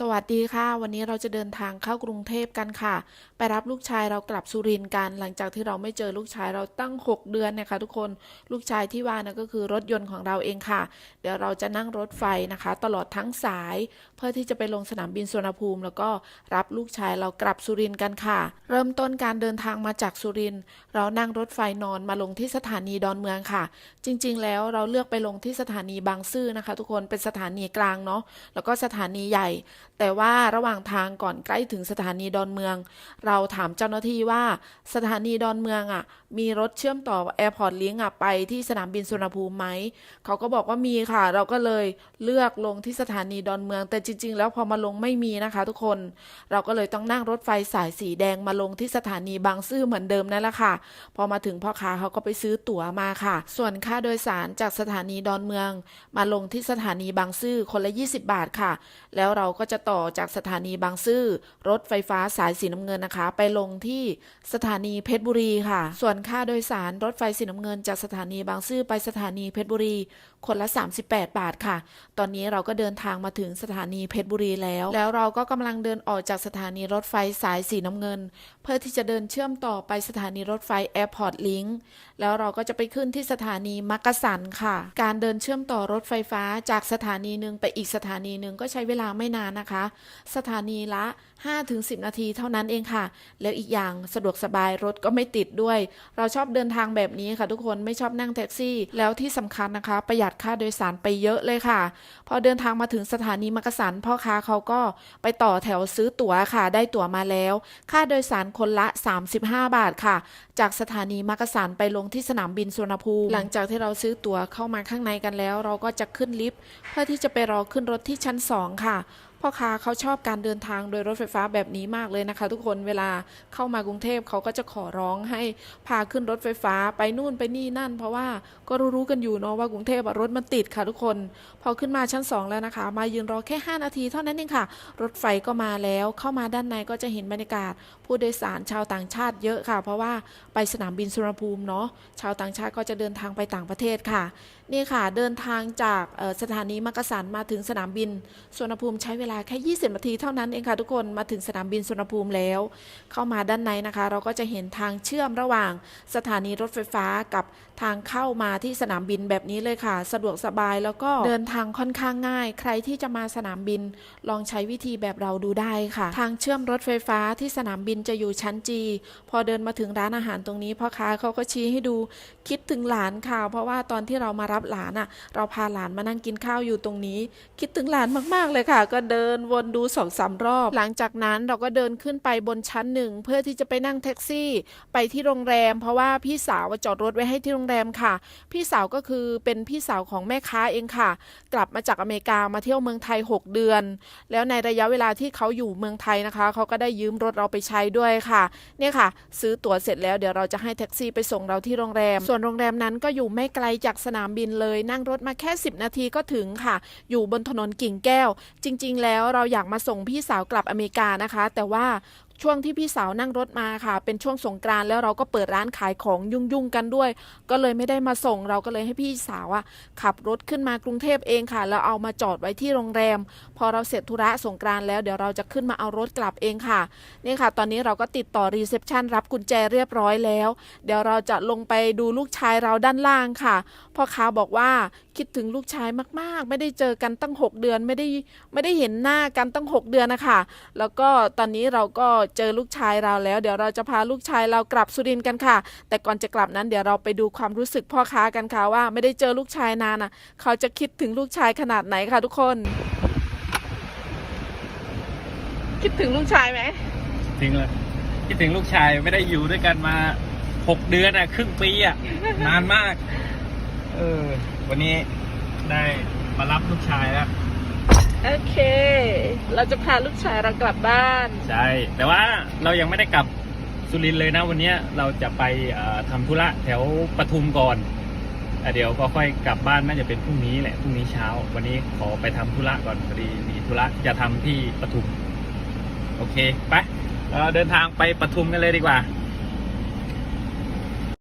สวัสดีค่ะ วันนี้เราจะเดินทางเข้ากรุงเทพกันค่ะ ไปรับลูกชายเรากลับสุรินทร์กัน หลังจากที่เราไม่เจอลูกชายเราตั้ง 6 เดือนนี่ยค่ะทุกคนลูกชายที่ว่านะก็คือรถยนต์ของเราเองค่ะ เดี๋ยวเราจะนั่งรถไฟนะคะ ตลอดทั้งสาย เพื่อที่จะไปลงสนามบินสุวรรณภูมิ แล้วก็รับลูกชายเรากลับสุรินทร์กันค่ะ เริ่มต้นการเดินทางมาจากสุรินทร์เรานั่งรถไฟนอนมาลงที่สถานีดอนเมืองค่ะ จริง ๆ แล้วเราเลือกไปลงที่สถานีบางซื่อนะคะ ทุกคนเป็นสถานีกลางเนาะแล้วก็สถานีใหญ่ แต่ว่าระหว่างทางก่อนใกล้ถึงสถานีดอนเมือง เราถามเจ้าหน้าที่ว่าสถานีดอนเมืองอะ มีรถเชื่อมต่อแอร์พอร์ตลิงก์อะไปที่สนามบินสุวรรณภูมิไหมเขาก็บอกว่ามีค่ะ เราก็เลยเลือกลงที่สถานีดอนเมือง แต่จริง ๆ แล้วพอมาลงไม่มีนะคะ ทุกคน เราก็เลยต้องนั่งรถไฟสายสีแดงมาลงที่สถานีบางซื่อเหมือนเดิมนั่นแหละค่ะ พอมาถึงพ่อค้าเขาก็ไปซื้อตั๋วมาค่ะ ส่วนค่าโดยสารจากสถานีดอนเมือง มาลงที่สถานีบางซื่อคนละ 20 บาทค่ะ แล้วเราก็จะต่อจากสถานีบางซื่อรถไฟฟ้าสายสีน้ำเงินนะคะ ไปลงที่สถานีเพชรบุรีค่ะ ส่วนค่าโดยสารรถไฟสีน้ำเงิน จากสถานีบางซื่อไปสถานีเพชรบุรี คนละ 38 บาทค่ะ ตอนนี้เราก็เดินทางมาถึงสถานีเพชรบุรีแล้ว แล้วเราก็กำลังเดินออกจากสถานีรถไฟสายสีน้ำเงิน เพื่อที่จะเดินเชื่อมต่อไปสถานีรถไฟแอร์พอร์ตลิงก์แล้วเราก็จะไปขึ้นที่สถานีมักกะสันค่ะ การเดินเชื่อมต่อรถไฟฟ้าจากสถานีหนึ่งไปอีกสถานีหนึ่งก็ใช้เวลาไม่นานนะคะสถานีละ 5-10 นาทีเท่านั้นเองค่ะ แล้วอีกอย่างสะดวกสบายรถก็ไม่ติดด้วย เราชอบเดินทางแบบนี้ค่ะทุกคนไม่ชอบนั่งแท็กซี่ แล้วที่สำคัญนะคะ ประหยัดค่าโดยสารไปเยอะเลยค่ะ พอเดินทางมาถึงสถานีมักกะสันพ่อค้าเขาก็ไปต่อแถวซื้อตั๋วค่ะ ได้ตั๋วมาแล้ว ค่าโดยสารคนละ 35 บาทค่ะ จากสถานีมักกะสันไปลงที่สนามบินสุวรรณภูมิหลังจากที่เราซื้อตั๋วเข้ามาข้างในกันแล้ว เราก็จะขึ้นลิฟต์เพื่อที่จะไปรอขึ้นรถที่ชั้น 2 ค่ะพ่อค้าเขาชอบการเดินทางโดยรถไฟฟ้าแบบนี้มากเลยนะคะ ทุกคนเวลาเข้ามากรุงเทพเขาก็จะขอร้องให้พาขึ้นรถไฟฟ้าไปนู่นไปนี่นั่น เพราะว่าก็รู้ๆกันอยู่เนาะว่ากรุงเทพรถมันติดค่ะทุกคน พอขึ้นมาชั้น 2 แล้วนะคะ มายืนรอแค่ 5 นาทีเท่านั้นเองค่ะ รถไฟก็มาแล้วเข้ามาด้านในก็จะเห็นบรรยากาศ ผู้โดยสารชาวต่างชาติเยอะค่ะ เพราะว่าไปสนามบินสุวรรณภูมิเนาะชาวต่างชาติก็จะเดินทางไปต่างประเทศค่ะนี่ค่ะ เดินทางจากสถานีมักกะสันมาถึงสนามบินสุวรรณภูมิใช้เวลาแค่ 20 นาทีเท่านั้นเองค่ะทุกคนมาถึงสนามบินสุวรรณภูมิแล้ว เข้ามาด้านในนะคะ เราก็จะเห็นทางเชื่อมระหว่างสถานีรถไฟฟ้ากับทางเข้ามาที่สนามบินแบบนี้เลยค่ะ สะดวกสบายแล้วก็เดินทางค่อนข้างง่าย ใครที่จะมาสนามบินลองใช้วิธีแบบเราดูได้ค่ะ ทางเชื่อมรถไฟฟ้าที่สนามบินจะอยู่ชั้นจีพอเดินมาถึงร้านอาหารตรงนี้พ่อค้าเขาก็ชี้ให้ดูคิดถึงหลานค่ะ เพราะว่าตอนที่เรามารับับหลานอะ เราพาหลานมานั่งกินข้าวอยู่ตรงนี้ คิดถึงหลานมากๆเลยค่ะ ก็เดินวนดูสองสามรอบ หลังจากนั้นเราก็เดินขึ้นไปบนชั้นหนึ่งเพื่อที่จะไปนั่งแท็กซี่ไปที่โรงแรม เพราะว่าพี่สาวจอดรถไว้ให้ที่โรงแรมค่ะ พี่สาวก็คือเป็นพี่สาวของแม่ค้าเองค่ะ กลับมาจากอเมริกามาเที่ยวเมืองไทย 6 เดือน แล้วในระยะเวลาที่เขาอยู่เมืองไทยนะคะเขาก็ได้ยืมรถเราไปใช้ด้วยค่ะ เนี่ยค่ะ ซื้อตั๋วเสร็จแล้วเดี๋ยวเราจะให้แท็กซี่ไปส่งเราที่โรงแรม ส่วนโรงแรมนั้นก็อยู่ไม่ไกลจากสนามบินเลย นั่งรถมาแค่ 10 นาทีก็ถึงค่ะ อยู่บนถนนกิ่งแก้ว จริง ๆ แล้วเราอยากมาส่งพี่สาวกลับอเมริกานะคะ แต่ว่า ช่วงที่พี่สาวนั่งรถมาค่ะ เป็นช่วงสงกรานต์แล้วเราก็เปิดร้านขายของยุ่งๆกันด้วย ก็เลยไม่ได้มาส่งเราก็เลยให้พี่สาวอะขับรถขึ้นมากรุงเทพเองค่ะ แล้วเอามาจอดไว้ที่โรงแรม พอเราเสร็จธุระสงกรานต์แล้วเดี๋ยวเราจะขึ้นมาเอารถกลับเองค่ะนี่ค่ะ ตอนนี้เราก็ติดต่อรีเซพชันรับกุญแจเรียบร้อยแล้ว เดี๋ยวเราจะลงไปดูลูกชายเราด้านล่างค่ะพ่อค้าบอกว่าคิดถึงลูกชายมากๆ ไม่ได้เจอกันตั้ง 6 เดือนไม่ได้ไม่ได้เห็นหน้ากันตั้ง 6 เดือนนะคะแล้วก็ตอนนี้เราก็เจอลูกชายเราแล้ว เดี๋ยวเราจะพาลูกชายเรากลับสุรินทร์กันค่ะ แต่ก่อนจะกลับนั้นเดี๋ยวเราไปดูความรู้สึกพ่อค้ากันค่ะว่าไม่ได้เจอลูกชายนานอะ เขาจะคิดถึงลูกชายขนาดไหนค่ะทุกคน คิดถึงลูกชายไหมถึงเลยคิดถึงลูกชายไม่ได้อยู่ด้วยกันมาหกเดือนอะ ครึ่งปีอะ นานมาก เออ วันนี้ได้มารับลูกชายแล้ว โอเค เราจะพาลูกชายเรากลับบ้าน ใช่ แต่ว่าเรายังไม่ได้กลับสุรินทร์เลยนะวันนี้เราจะไปทำธุระแถวปทุมก่อนเดี๋ยวก็ค่อยกลับบ้านน่าจะเป็นพรุ่งนี้แหละพรุ่งนี้เช้า วันนี้ขอไปทำธุระก่อนพอดีมีธุระจะทำที่ปทุม โอเคไปเราเดินทางไปปทุมกันเลยดีกว่า